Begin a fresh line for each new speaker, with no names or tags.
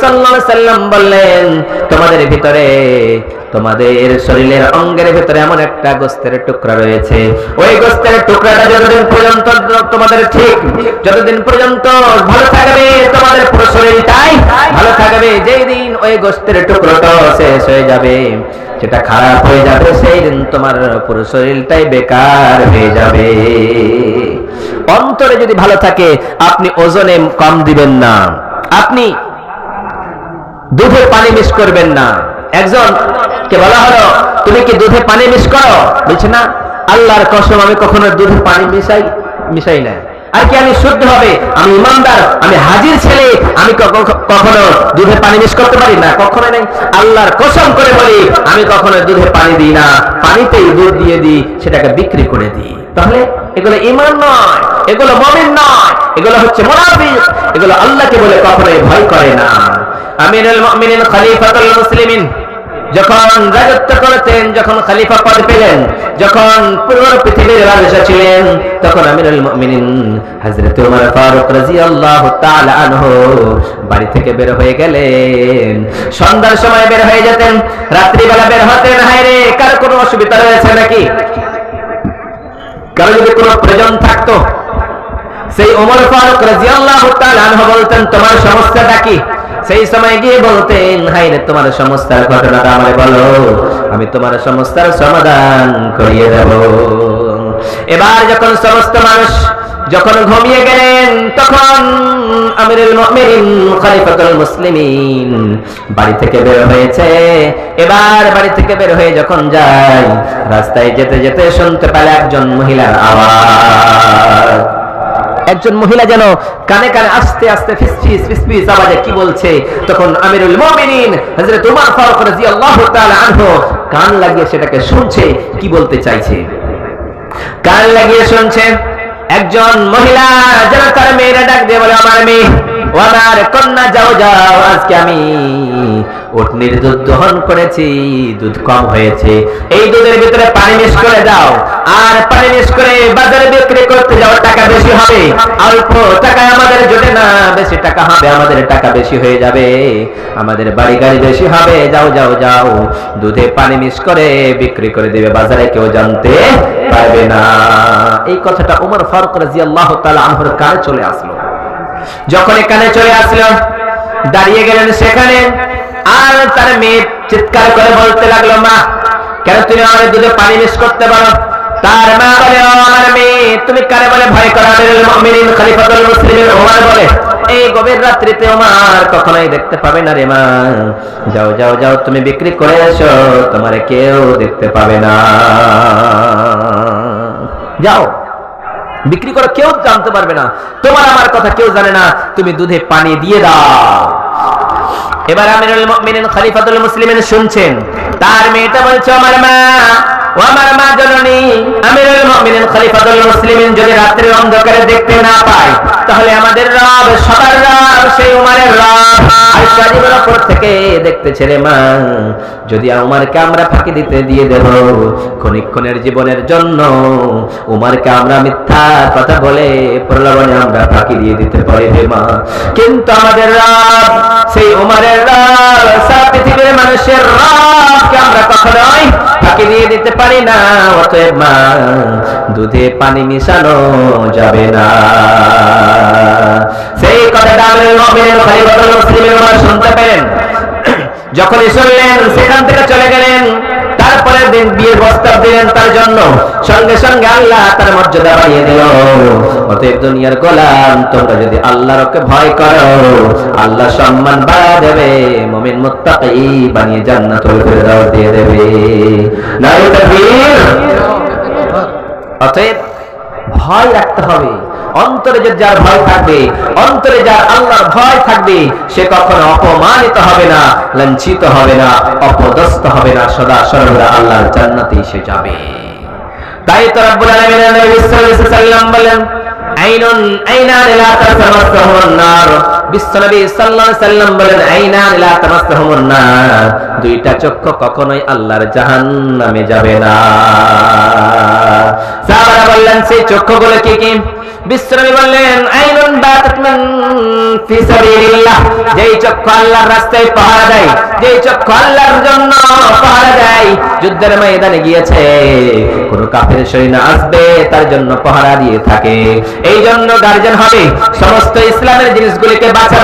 সাল্লাম বললেন, তোমাদের ভিতরে, তোমাদের শরীরের অঙ্গের ভিতরে এমন একটা গোস্তের টুকরা রয়েছে। ওই গোস্তের টুকরাটা যতদিন পর্যন্ত তোমাদের ঠিক, যতদিন পর্যন্ত ভালো থাকবে, তোমাদের পুরো শরীরটাই ভালো থাকবে। যেই দিন ওই গোস্তের টুকরোটা শেষ হয়ে যাবে, যেটা খারাপ হয়ে যাবে, সেই দিন তোমার পুরো শরীরটাই বেকার হয়ে যাবে। অন্তরে যদি ভালো থাকে, আপনি ওজনে কম দিবেন না। আপনি দুধে পানি মিস করবেন না। একজন কে বলা হলো, তুমি কি দুধে পানি মিস করো? বলছে, না। আল্লাহর কসম, আমি কখনো দুধে পানি মিশাই মিশাই না আর কি আমি শুদ্ধ হবে? আমি ইমানদার, আমি হাজির ছেলে, আমি কখনো দুধে পানি মিস করতে পারি না? কখনো নেই। আল্লাহর কসম করে বলি, আমি কখনো দুধে পানি দিই না। পানিতেই দুধ দিয়ে দিই, সেটাকে বিক্রি করে দিই। তাহলে এগুলো ইমান নয়, এগুলো মমিন নয়, এগুলো হচ্ছে মোনাফিক, এগুলো আল্লাহকে বলে কখনোই ভয় করে না। আমিরুল মুমিনিন খলিফাতুল মুসলিমিন। যখন রাজত্ব করতেন যখন খলিফা পদ পেলেন, যখন পুরো পৃথিবীর রাজা ছিলেন, তখন আমিরুল মুমিনিন হযরত ওমর ফারুক রাদিয়াল্লাহু তাআলা আনহু বাড়ি থেকে বের হয়ে গেলেন। সন্ধ্যার সময় বের হয়ে যেতেন, রাত্রিবেলা বের হতেন, হায়রে, কার কোনো অসুবিধা রয়েছে নাকি? কারও যদি কোনো প্রয়োজন থাকতো? সেই ওমর ফারুক রাদিয়াল্লাহু তাআলা আনহু বলতেন, তোমার সমস্যাটা কি? সেই সময় গিয়ে বলতেন হাই রে, তোমার সমস্যার ঘটনাটা আমারে বলো, আমি তোমার সমস্যার সমাধান করিয়ে দেব। এবার যখন সমস্ত মানুষ যখন ঘুমিয়ে গেলেন, তখন বাড়ি থেকে বের হয়েছে। এবার বাড়ি থেকে বের হয়ে যখন যায়, রাস্তায় যেতে যেতে শুনতে পেলে একজন মহিলার আওয়াজ। একজন মহিলা যেন কানে কানে আস্তে আস্তে ফিসফিস ফিসফিস আওয়াজে কি বলছে, তখন আমিরুল মুমিনিন হযরত উমর ফারুক রাদিয়াল্লাহু তাআলা আনহু কান লাগিয়ে সেটাকে শুনছে, কি বলতে চাইছে? কান লাগিয়ে শুনছে, একজন মহিলা যেন তার মেয়েরা ডাক দিয়ে বলে, আমার মেয়ে, ও আমার কন্যা, যাও যাও, আজকে আমি উটনির দুধ দহন করেছি, দুধ কম হয়েছে। এই দুধের ভিতরে পানি মিশ করে দাও। আর পানি মিশ করে বাজারে বিক্রি করতে যাও টাকা বেশি হবে। অল্প টাকায় আমাদের জোটে না, বেশি টাকা হবে, আমাদের টাকা বেশি হয়ে যাবে। আমাদের বাড়ি গাড়ি বেশি হবে, যাও যাও যাও। দুধে পানি মিশ করে বিক্রি করে দেবে, বাজারে কেউ জানতে পারবে না। এই কথাটা উমর ফারুক রাদিয়াল্লাহু তাআলা আনহুর কানে চলে আসলো। যখন এখানে চলে আসলো, দাঁড়িয়ে গেলেন সেখানে। আর তার মেয়ে চিৎকার করে বলতে লাগল, মা, কেন তুমি আমার দুধে পানি মিস করতে পারো? তার মা বলে আমার মেয়ে, তুমি কারে বলে ভয় করো বলে, এই গভীর রাত্রিতে ওমর কখনোই দেখতে পাবে না রে মা। যাও যাও যাও, তুমি বিক্রি করে এসো, তোমার কেউ দেখতে পাবে না। যাও, বিক্রি করো কেউ জানতে পারবে না। তোমার আমার কথা কেউ জানে না। তুমি দুধে পানি দিয়ে দাও। এবার আমিরুল মুমিনিন খলিফাতুল মুসলিমিন শুনছেন। তার মেয়েটা বলছে, আমার মা, ও আমার মা জননী, আমিরুল মুমিনিন খলিফাতুল মুসলিমিন যদি রাত্রির অন্ধকারে দেখতে না পায়, তাহলে আমাদের রব, সবার রব, সেই উমারের রব। আর সাজিবের উপর থেকে দেখতেছে রে মা, যদি উমারকে আমরা ফাঁকি দিতে দিয়ে দেব ক্ষণিক্ষণের জীবনের জন্য উমারকে আমরা মিথ্যা কথা বলে প্রলোভনে আমরা ফাঁকি দিয়ে দিতে পারি রে মা। কিন্তু আমাদের রব পৃথিবীর রাতকে আমরা কখনোই ফাঁকি দিয়ে দিতে পারি না, অতএব মা, দুধে পানি মিশানো যাবে না। সেই কথাটা আমি মুমিনিন খলিফাতুল মুসলিমিন শুনতে পেলেন। যখনই শুনলেন, সেখান থেকে চলে গেলেন। প্রস্তাব দিলেন তার জন্য। সঙ্গে সঙ্গে আল্লাহ তার মর্যাদা বাড়িয়ে দিল। অতএব দুনিয়ার গোলাম, তোমরা যদি আল্লাহরকে ভয় করো, আল্লাহ সম্মান বাড়া দেবে, মুমিন মুত্তাকি বানিয়ে জান্নাতুল ফেরদাউস দিয়ে দেবে। অতএব ভয় রাখতে হবে। অন্তরে যে যার ভয় থাকবে, অন্তরে যার আল্লাহর ভয় থাকবে, সে কখনো অপমানিত হবে না, লাঞ্ছিত হবে না, অপদস্থ হবে না, সদা সর্বদা আল্লাহর জান্নাতে সে যাবে। তাই তো রব্বুল আলামিন নবী সাল্লাল্লাহু আলাইহি বলেন সাল্লাম বলেন দুইটা চক্ষু কখনোই আল্লাহর জাহান্নামে যাবে না। সাহাবারা বললেন, সেই চক্ষুগুলো কি কি? বিশ্বনবী বললেন আইনুন বাতাতমান ফি সাবিলিল্লাহ। যেই চক্ষু আল্লাহর রাস্তায় পাহারা দেয়, যেই চক্ষু আল্লাহর জন্য পাহারা দেয়, যুদ্ধের ময়দানে গিয়েছে। কোন কাফের সৈন্য আসবে, তার জন্য পাহারা দিয়ে থাকে। এই জন্য গার্জেন হবে। সমস্ত ইসলামের জিনিসগুলিকে বাঁচাবে।